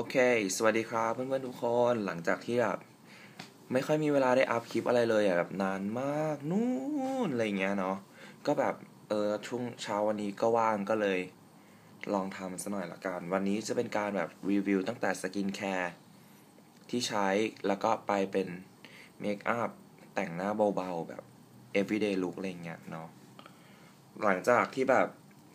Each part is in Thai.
โอเค สวัสดีครับเพื่อนๆทุกคน หลังจากที่แบบไม่ค่อยมีเวลาได้อัพคลิปอะไรเลยอะแบบนานมากนู่นอะไรเงี้ยเนาะ ก็แบบเออช่วงเช้าวันนี้ก็ว่างก็เลย ลองทำสัหน่อยละกัน วันนี้จะเป็นการแบบรีวิวตั้งแต่สกินแคร์ที่ใช้แล้วก็ไปเป็นเมคอัพแต่งหน้าเบาๆแบบ everyday look อะไรเงี้ยเนาะ หลังจากที่แบบ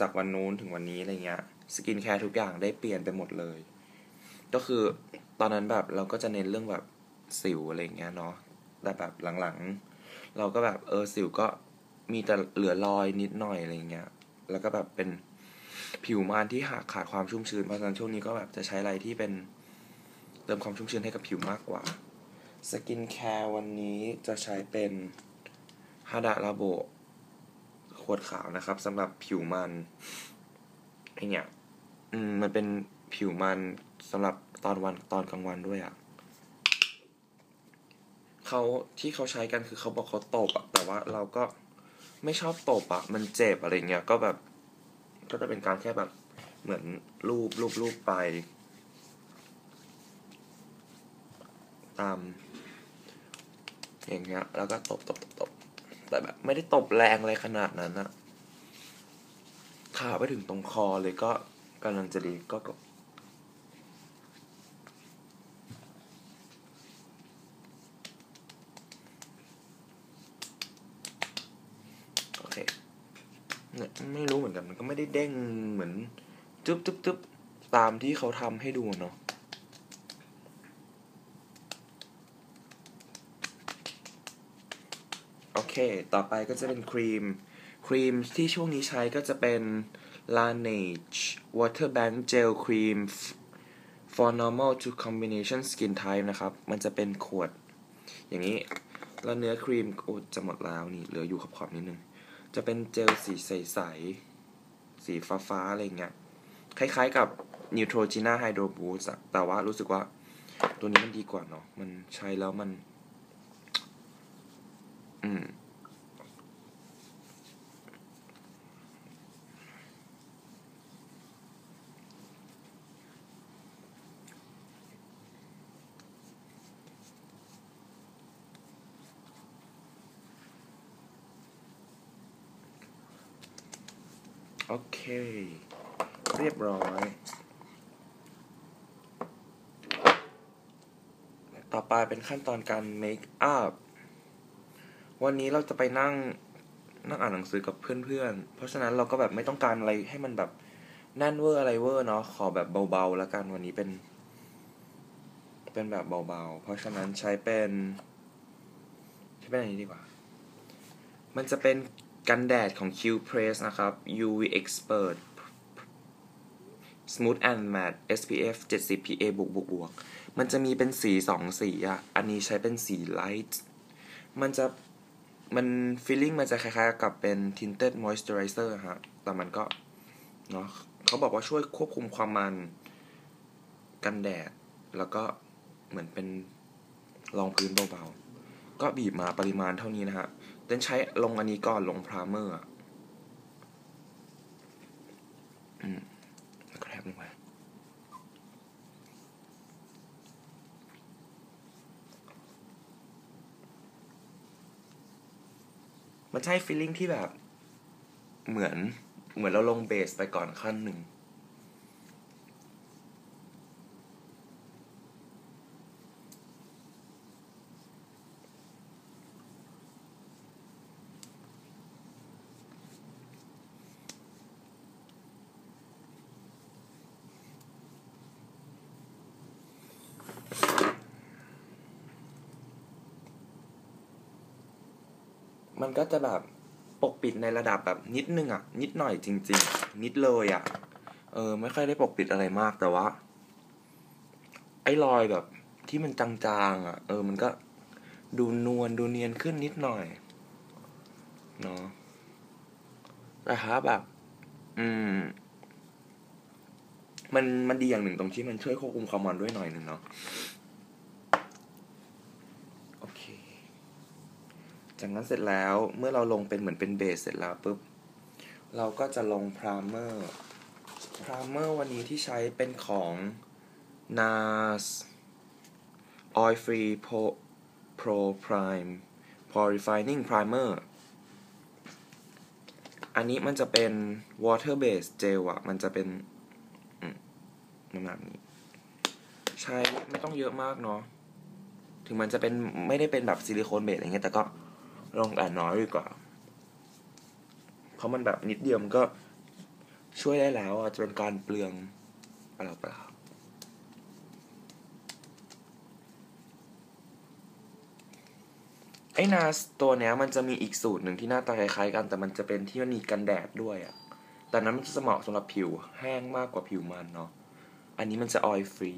จากวันนู้นถึงวันนี้อะไรเงี้ยสกินแคร์ทุกอย่างได้เปลี่ยนไปหมดเลย ก็คือตอนนั้นแบบเราก็จะเน้นเรื่องแบบสิวอะไรเงี้ยเนาะแต่แบบหลังๆ เราก็แบบเออสิวก็มีแต่เหลือรอยนิดหน่อยอะไรเงี้ย แล้วก็แบบเป็นผิวมันที่ขาดขาดความชุ่มชื้นเพราะฉะนั้นช่วงนี้ก็แบบจะใช้อะไรที่เป็นเติมความชุ่มชื้นให้กับผิวมากกว่าสกินแคร์วันนี้จะใช้เป็นฮาดะลาโบขวดขาวนะครับสำหรับผิวมันไอเนี่ยอืมมันเป็นผิวมัน สำหรับตอนวันตอนกลางวันด้วยอะ่ะเขาที่เขาใช้กันคือเขาบอกเขาตบอะแต่ว่าเราก็ไม่ชอบตบอะมันเจ็บอะไรเงี้ยก็แบบ ก็จะเป็นการแค่แบบเหมือนรูปรูปรูปไป ตาม อย่างเงี้ย แล้วก็ตบตบตบตบแต่แบบ ไม่ได้ตบแรงอะไรขนาดนั้นอะขาไปถึงตรงคอเลยก็กำลังจะดีก็ก็โอเค เนี่ยไม่รู้เหมือนกันมันก็ไม่ได้เด้งเหมือนจุ๊บจุ๊บจุ๊บตามที่เขาทำให้ดูเนาะโอเค ต่อไปก็จะเป็นครีม ครีมที่ช่วงนี้ใช้ก็จะเป็น Laneige Water Bank Gel Cream for normal to combination skin type นะครับ มันจะเป็นขวด อย่างนี้ แล้วเนื้อครีมโอ้จะหมดแล้วนี่ เหลืออยู่ขอบๆนิดนึง จะเป็นเจลสีใสๆ สีฟ้าๆ อะไรเงี้ย คล้ายๆกับ Neutrogena Hydro Boost แต่ว่ารู้สึกว่าตัวนี้มันดีกว่าเนาะ มันใช้แล้วมัน อืม โอเค เรียบร้อย ต่อไปเป็นขั้นตอนการเมคอัพวันนี้เราจะไปนั่งนั่งอ่านหนังสือกับเพื่อนๆ เพราะฉะนั้นเราก็แบบไม่ต้องการอะไรให้มันแบบแน่นเวอร์อะไรเวอร์เนาะ ขอแบบเบาๆ แล้วกันวันนี้เป็น เป็นแบบเบาๆ เพราะฉะนั้นใช้เป็น ใช้เป็นอันนี้ดีกว่า มันจะเป็น กันแดดของ Q Press นะครับ UV Expert Smooth and Matte SPF 70 PA บวกบวกบวกมันจะมีเป็นสีสองสีอะ อันนี้ใช้เป็นสี light มันจะ มัน feeling มันจะคล้ายๆกับเป็น tinted moisturizer ฮะ แต่มันก็ เนาะเขาบอกว่าช่วยควบคุมความมัน กันแดด แล้วก็เหมือนเป็นรองพื้นเบาๆ ก็บีบมาปริมาณเท่านี้นะฮะ เต้นใช้ลงอันนี้ก่อนลงพรามเมอร์อะอืมแล้วก็แทบลงไปมันใช่ฟีลลิ่งที่แบบ เหมือนเหมือนเราลงเบสไปก่อนขั้นหนึ่ง มันก็จะแบบปกปิดในระดับแบบนิดนึงอะนิดหน่อยจริง ๆ นิดเลยอะเออ ไม่ค่อยได้ปกปิดอะไรมากแต่ว่า ไอ้รอยแบบที่มันจางๆอะเออ มันก็ดูนวลดูเนียนขึ้นนิดหน่อยเนาะแต่ถ้าแบบ อืม มันมันดีอย่างหนึ่งตรงที่มันช่วยควบคุมความมันด้วยหน่อยหนึ่งเนาะ โอเค จากนั้นเสร็จแล้วเมื่อเราลงเป็นเหมือนเป็นเบสเสร็จแล้วปุ๊บ เราก็จะลงพรามเมอร์พรามเมอร์วันนี้ที่ใช้เป็นของ NARS Oil Free Pro Pro Prime Pore Refining Primer อันนี้มันจะเป็น water based gel อะมันจะเป็นน้ำหนักนี้ ใช้ไม่ต้องเยอะมากเนาะ ถึงมันจะเป็นไม่ได้เป็นแบบซิลิโคนเบสอะไรเงี้ย แต่ก็ ลงแต่น้อยดีกว่า เพราะมันแบบนิดเดียวมันก็ช่วยได้แล้วอะจะเป็นการเปลืองเปล่าเปล่าไอ้นาสตัวเนี้ยมันจะมีอีกสูตรหนึ่งที่หน้าตาคล้ายๆกัน แต่มันจะเป็นที่มันมีกันแดดด้วยอะ่ะ แต่นั้นมันจะเหมาะสำหรับผิวแห้งมากกว่าผิวมันเนาะ อันนี้มันจะออยฟรี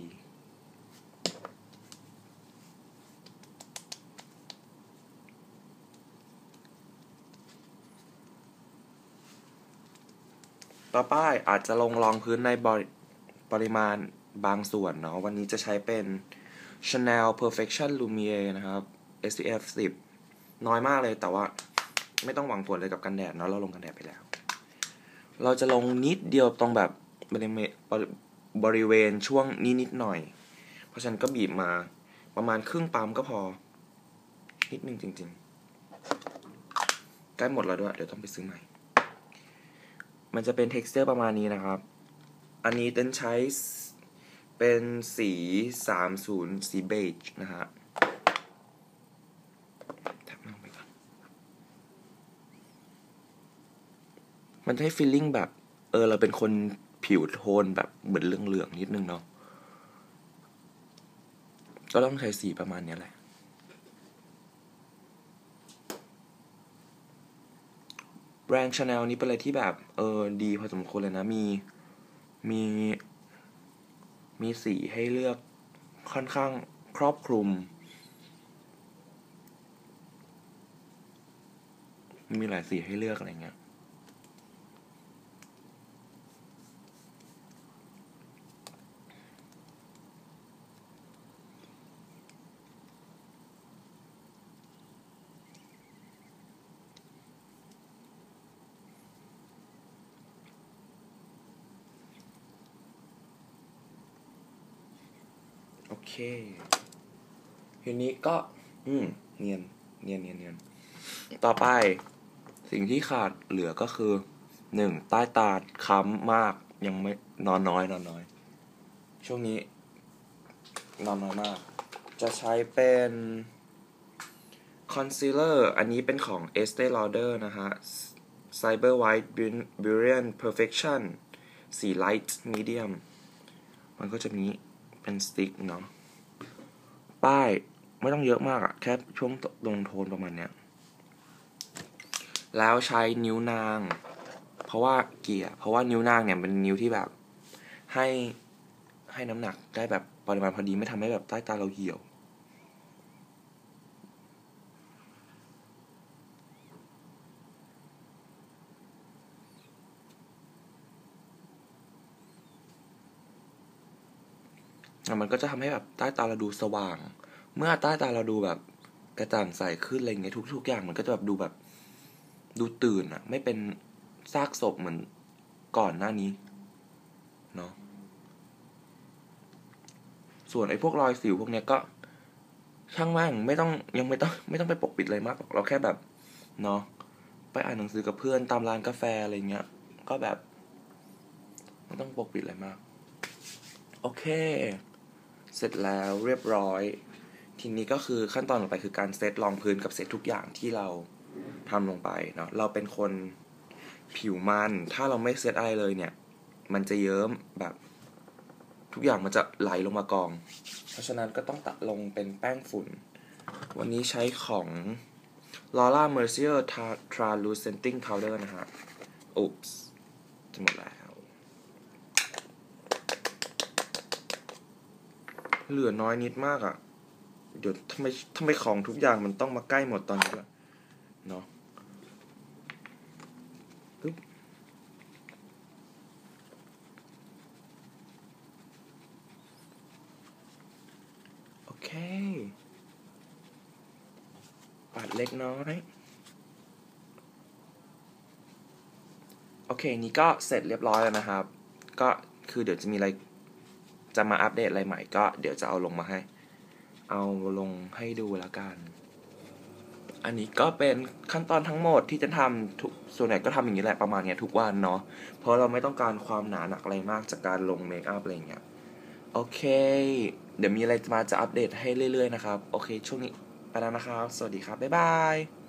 ต่อไปอาจจะลงรองพื้นในบริปริมาณบางส่วนเนาะ วันนี้จะใช้เป็น Chanel Perfection Lumiere นะครับ SPF 10 น้อยมากเลยแต่ว่าไม่ต้องหวังผลเลยกับกันแดดเนาะ เราลงกันแดดไปแล้ว เราจะลงนิดเดียวตรงแบบบริเวณบริเวณช่วงนี้นิดหน่อย เพราะฉะนั้นก็บีบมาประมาณครึ่งปั๊มก็พอ นิดนึงจริงๆ ใกล้หมดแล้วด้วย เดี๋ยวต้องไปซื้อใหม่ มันจะเป็น texture ประมาณนี้นะครับ อันนี้เต้นใช้เป็นสี 30 สีเบจนะฮะมันให้ฟีลลิ่งแบบ เออ เราเป็นคนผิวโทนแบบเหมือนเหลืองๆนิดนึงเนาะ ก็ต้องใช้สีประมาณนี้แหละ แบรนด์ชาแนลนี้เป็นอะไรที่แบบ เออ ดีพอสมควรเลยนะ มี มี มีสีให้เลือกค่อนข้างครอบคลุม มีหลายสีให้เลือกอะไรเงี้ย โอเคทีนี้ก็ อืม เนียน เนียนเนียนเนียน ต่อไป สิ่งที่ขาดเหลือก็คือหนึ่งใต้ตาค้ำมาก ยังไม่นอนน้อย นอนน้อย ช่วงนี้ นอนน้อยมาก จะใช้เป็นคอนซีลเลอร์อันนี้เป็นของ Estee Lauder นะฮะ Cyber White Brilliant Perfection สี Light Medium มันก็จะมี เป็นสติ๊กเนาะป้ายไม่ต้องเยอะมากอะแค่ช่วงลงโทนประมาณเนี้ยแล้วใช้นิ้วนาง เพราะว่าเกียร์เพราะว่านิ้วนางเนี่ยเป็นนิ้วที่แบบ ให้ให้น้ำหนักได้แบบปริมาณพอดีไม่ทำให้แบบใต้ตาเราเหี่ยว มันก็จะทำให้แบบใต้ตาเราดูสว่าง เมื่อใต้ตาเราดูแบบกระจ่างใสขึ้นอะไรเงี้ยทุก ๆ อย่างมันก็จะแบบดูแบบดูตื่นอะไม่เป็นซากศพเหมือนก่อนหน้านี้เนาะส่วนไอ้พวกรอยสิวพวกเนี้ยก็ช่างแม่งไม่ต้องยังไม่ต้องไม่ต้องไปปกปิดอะไรมากเราแค่แบบเนาะไปอ่านหนังสือกับเพื่อนตามร้านกาแฟอะไรเงี้ย ก็แบบไม่ต้องปกปิดอะไรมาก โอเค เสร็จแล้วเรียบร้อย ทีนี้ก็คือขั้นตอนต่อไปคือการเซตรองพื้นกับเซตทุกอย่างที่เราทำลงไปเนาะเราเป็นคนผิวมัน ถ้าเราไม่เซตอะไรเลยเนี่ย มันจะเยิ้มแบบทุกอย่างมันจะไหลลงมากอง เพราะฉะนั้นก็ต้องตัดลงเป็นแป้งฝุ่น วันนี้ใช้ของ Laura Mercier Translucenting Powder นะฮะ อุ๊ปส์จะหมดแล้ว เหลือน้อยนิดมากอะ่ะ เดี๋ยวทำไมทำไมของทุกอย่างมันต้องมาใกล้หมดตอนนี้ละเนาะปึ๊บโอเค ปัดเล็กน้อย โอเค นี่ก็เสร็จเรียบร้อยแล้วนะครับ ก็คือเดี๋ยวจะมีอะไร จะมาอัปเดตอะไรใหม่ก็เดี๋ยวจะเอาลงมาให้ เอาลงให้ดูแล้วกัน อันนี้ก็เป็นขั้นตอนทั้งหมดที่จะทำทุกส่วนใหญ่ก็ทำอย่างนี้แหละประมาณเนี้ยทุกวันเนาะ เพราะเราไม่ต้องการความหนาหนักอะไรมากจากการลงเมคอัพอะไรเงี้ย โอเค เดี๋ยวมีอะไรมาจะอัปเดตให้เรื่อยๆนะครับ โอเค ช่วงนี้ไปแล้วนะครับ สวัสดีครับ บ๊ายบาย